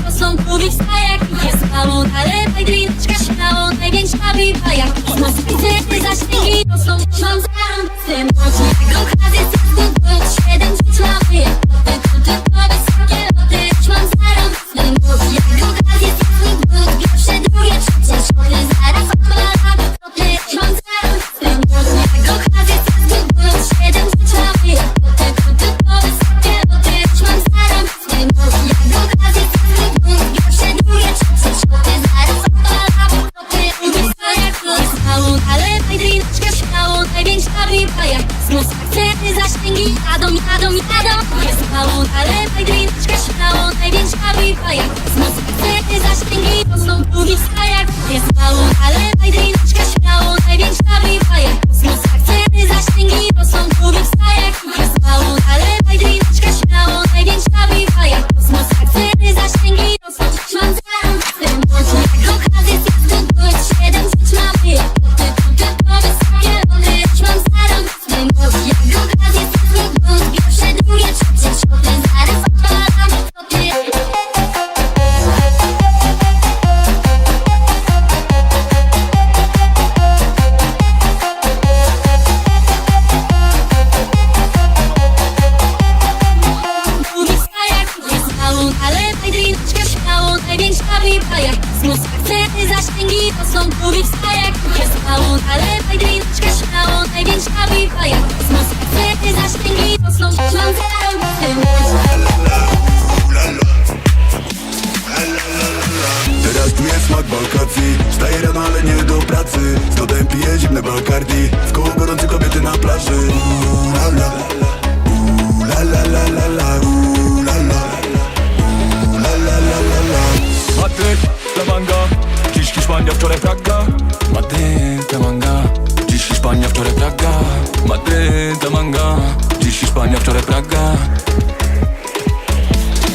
zasięgi, to są klubi w stajach Jest mało, ale najdrinczka śmiało, największa riba jak Znów akcenty, zasięgi, to są Mam zarąb z tym chodzi Jak okazję wakacji Wstaję rano, ale nie do pracy. Z lodem piję zimne Bacardi. W koło gorące kobiety na plaży. Uuu, la, la, Uuu, la, la, la, la, la, Uuu, la, la, Uuu, la, la, la, la, la. Madryt, La Manga. Dziś Hiszpania, wczoraj Praga. Madryt, La Manga. Dziś Hiszpania, wczoraj Praga. Madryt, La Manga. Dziś Hiszpania, wczoraj Praga.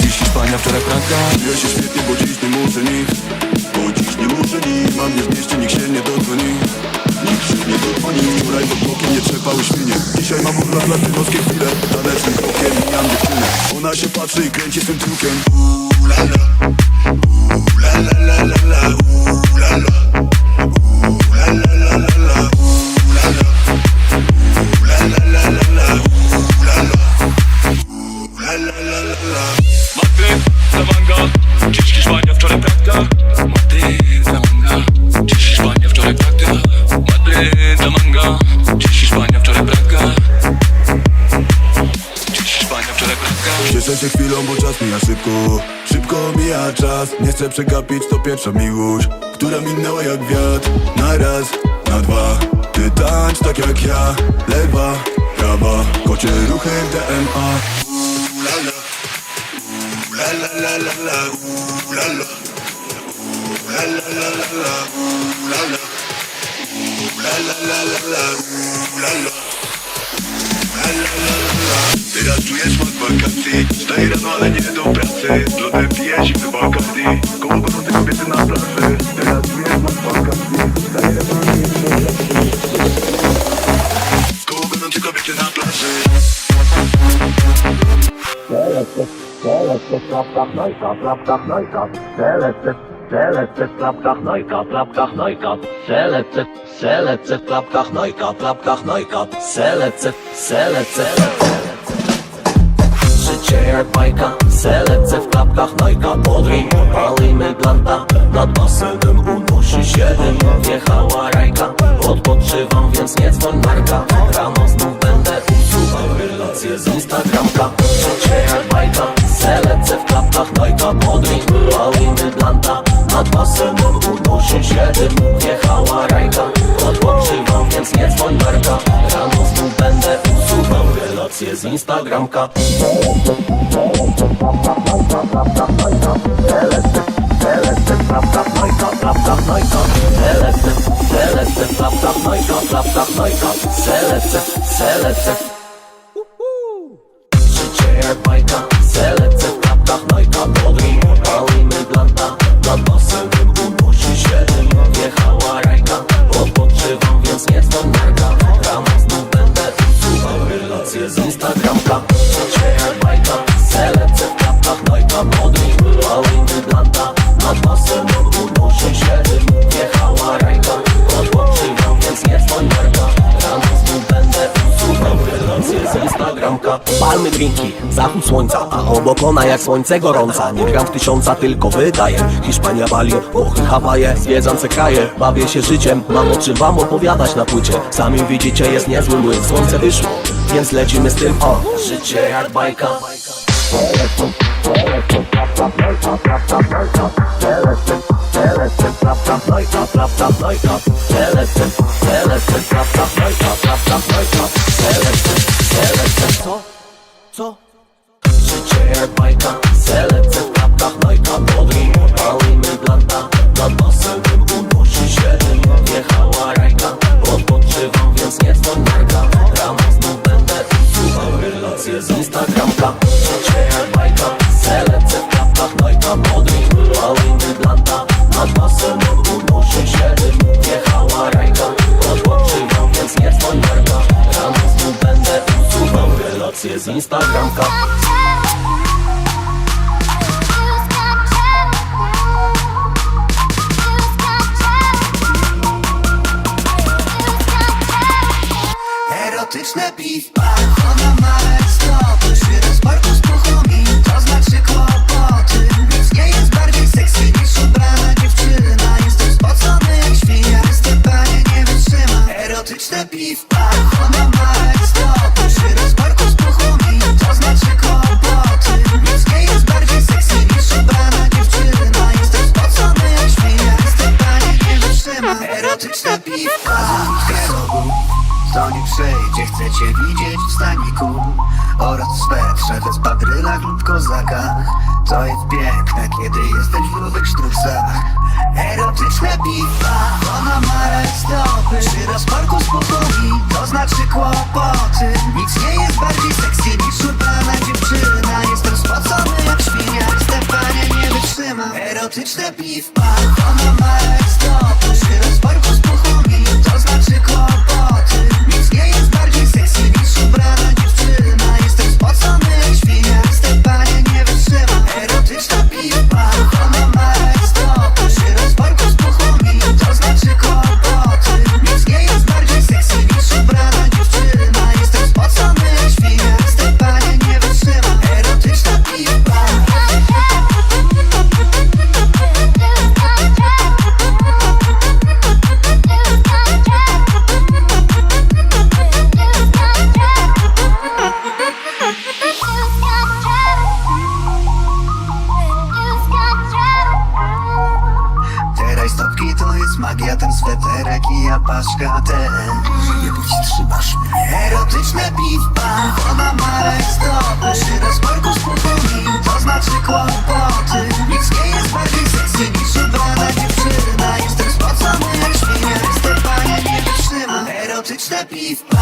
Dziś Hiszpania, wczoraj Praga. Ja się świetnie, bo dziś nie muszę nic Mam mnie w mieście, nikt się nie dodzwoni. Nikt się nie dodzwoni Wczoraj pod blokiem nie trzepały świnie. Dzisiaj mam urlop latynoskie chwile. Tanecznym krokiem mijam dziewczynę Ona się patrzy i kręci swym tyłkiem. Uuu, la, la. Uuu, la, la, la, la, la, chcę przegapić To pierwsza miłość, która minęła jak wiatr Na raz, na dwa Ty tańcz tak jak ja Lewa, prawa, kocie ruchy Uuu, la, la. La, la, la, la, la, la, la. Teraz czuję smak wakacji Wstaję rano, ale nie do pracy Z lodem piję zimny Bacardi Koło gorące kobiety na plaży Teraz czuję smak wakacji Wstaję rano, ale nie do pracy Koło gorące kobiety na plaży Selected, klapkach, nojka, klapkach, nojka. Selected, selected, klapkach, nojka, klapkach, nojka. Selected, selected. Życie jak bajka. Selekce w klapkach Nojka Podryj, palimy blanta. Nad basenem unosi się Wjechała rajka. Odpoczywam, więc nie dzwoń marka. Rano znów będę usuwał relacje z Instagramka. Życie jak bajka Selekce w klapkach Nojka Podryj, palimy blanta Nad basenem unosi się dym Wjechała rajka Odpoczywam, więc nie dzwoń marka Rano znów będę usuwał relacje z Instagramka Selekce, selekce Życie jak bajka Selekce, w klapkach, nojka Podryj, palimy blanta Nad basenem unosi się dym Wjechała rajka Odpoczywam, więc nie będę drinki, zachód słońca A obok ona jak słońce gorąca Nie gram w tysiąca, tylko wydaję Hiszpania, Bali, Włochy, Hawaje Zwiedzam se kraje, bawię się życiem Mam o czym wam opowiadać na płycie Sami widzicie, jest niezły młyn Słońce wyszło, więc lecimy z tym O, życie jak bajka? Relacje z Instagramka. Erotyczne piwka, Erotyczne piwka kto nie przejdzie, chcecie widzieć w staniku. Oraz w swetrze, bez badrylach lub kozakach To jest piękne, kiedy jesteś w grubych sztuczcach. Erotyczne piwa, ona ma stopy Przy rozporku z puchami, to znaczy kłopoty. Nic nie jest bardziej sexy niż ubrana dziewczyna. Jestem spocony jak świnia, jestem panie nie wytrzyma Erotyczne piwa, ona ma stopy Przy rozporku magia, ten sweterek i japaszka ten Jebuś trzymasz mnie. Erotyczne piwka, ona ma rajstopy Przy rozporku z puchami, to znaczy kłopoty. Nic nie jest bardziej sexy niż ubrana dziewczyna. Jestem spocony jak świnia, jestem panie nie wytrzyma Erotyczne piwka,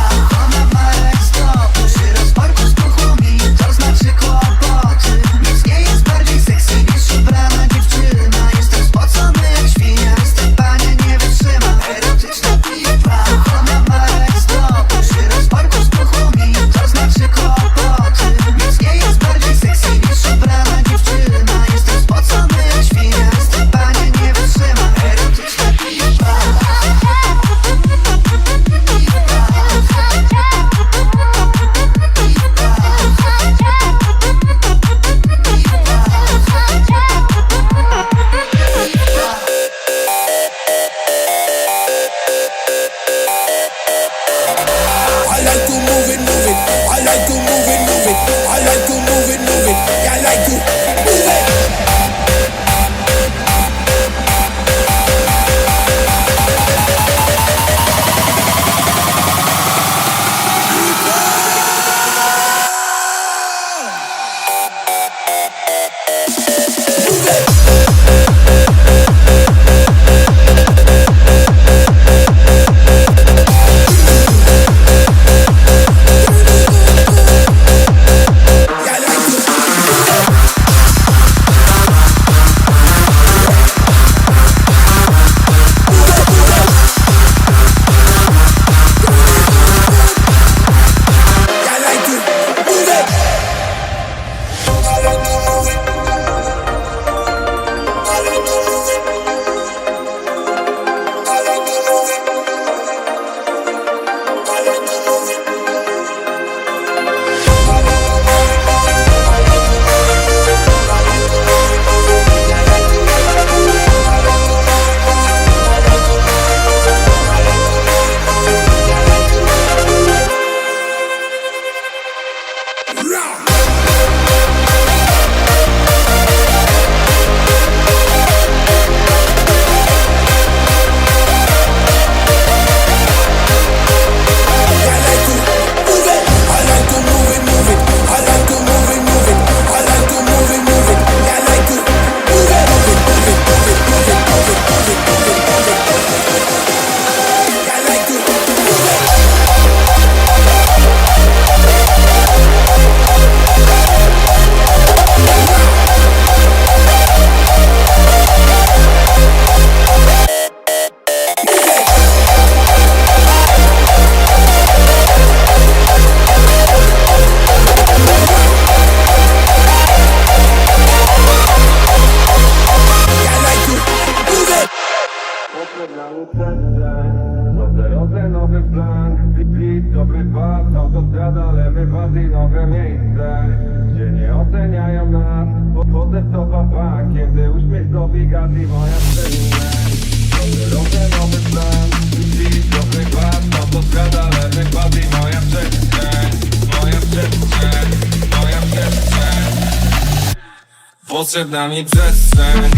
Potrzebna mi przestrzeń.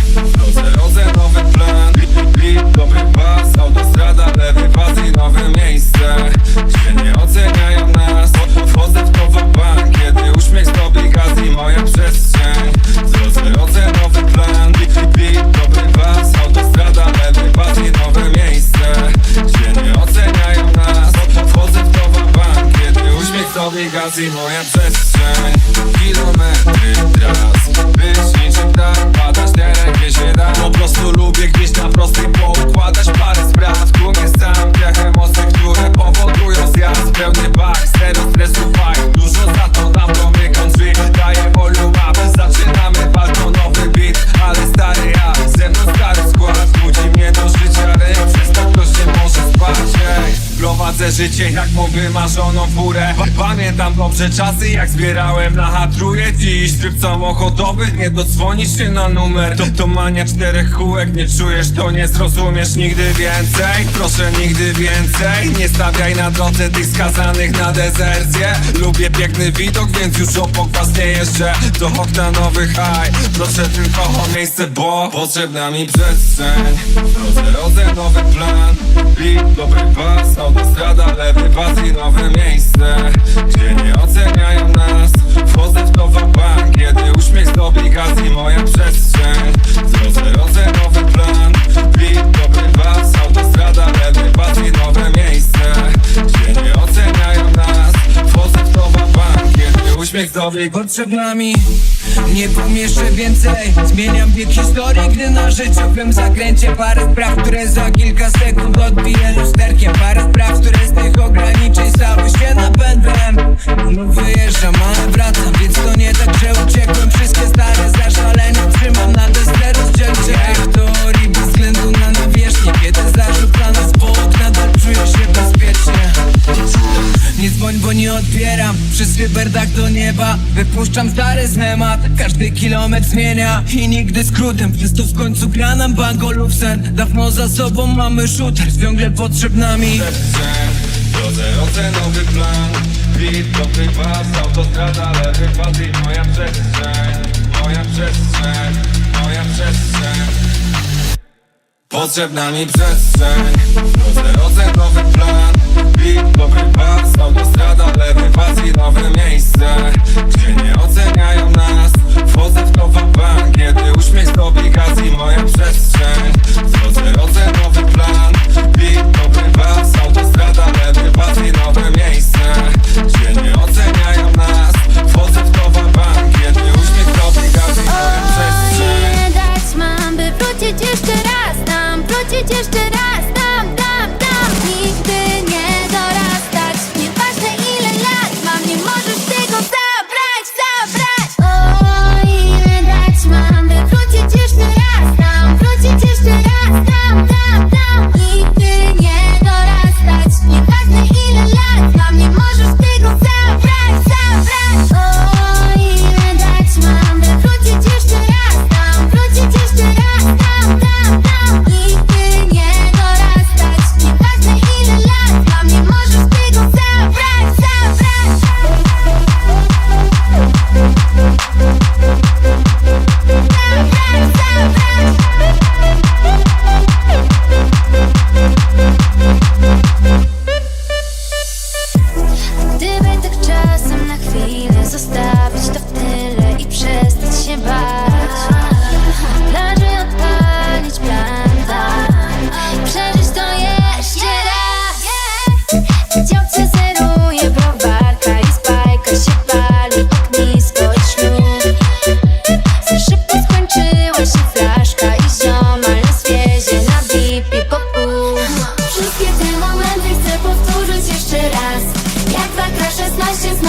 Drodze nowy plan. Bit, dobry pas Autostrada, lewy pas i nowe miejsce. Gdzie nie oceniają nas. Wchodzę w bank Kiedy uśmiech zdobi gaz i moja przestrzeń. Drodze nowy plan. Bit, bit, dobry pas Autostrada, lewy pas i nowe miejsce gaz i moja przestrzeń. Kilometry tras. Być niczym tak, padasz teren gdzie się da? Po prostu lubię gdzieś na prostej poukładać parę spraw. Tłumie sam piach emocji, które powodują zjazd życie jak mu wymarzoną furę. Pa- Pamiętam dobrze czasy jak zbierałem na hatruje Dziś tryb samochodowy, nie dodzwonisz się na numer. To, to mania czterech kółek, nie czujesz to nie zrozumiesz nigdy więcej. Proszę nigdy więcej, nie stawiaj na drodze tych skazanych na dezercję. Lubię piękny widok, więc już obok was nie jeżdżę. To oktanowy high, proszę tylko o miejsce, bo Potrzebna mi przestrzeń. Drodze nowy plan Bit, dobry pas, autostrada, lewy pas i nowe miejsce Gdzie nie oceniają nas. Wchodzę w to w bank Kiedy uśmiech zdobi gaz i moja przestrzeń. Drodze rozę nowy plan Bit, dobry pas, autostrada, lewy pas i nowe miejsce uśmiech zdobi potrzebna mi Nie pomieszczę więcej. Zmieniam bieg historii, gdy na życiowym zakręcie Parę spraw, które za kilka sekund odbiję lusterkiem. Parę spraw, które z tych ograniczeń zmienia I nigdy skrótem. Jest to w końcu gra nam bango sen. Dawno za sobą mamy shooter Ciągle potrzeb nami Drodze rodzę nowy plan. Bit to was, autostrada Lewy pas i moja przestrzeń. Moja przestrzeń Moja przestrzeń. Potrzebna mi przestrzeń. Drodze rodzę nowy plan. Bit to was Autostrada lewy lerywacji, nowe miejsce Gdzie nie oceniają nas. Wchodzę w nowa bank Kiedy uśmiech z obligacji moja przestrzeń. W drodze rodzę nowy plan Big, dobry bas Autostrada lerywacji, nowe miejsce Gdzie nie oceniają nas. Wchodzę w nowa bank Kiedy uśmiech z obligacji moja przestrzeń. Nie dać mam, by wrócić jeszcze just nice, just.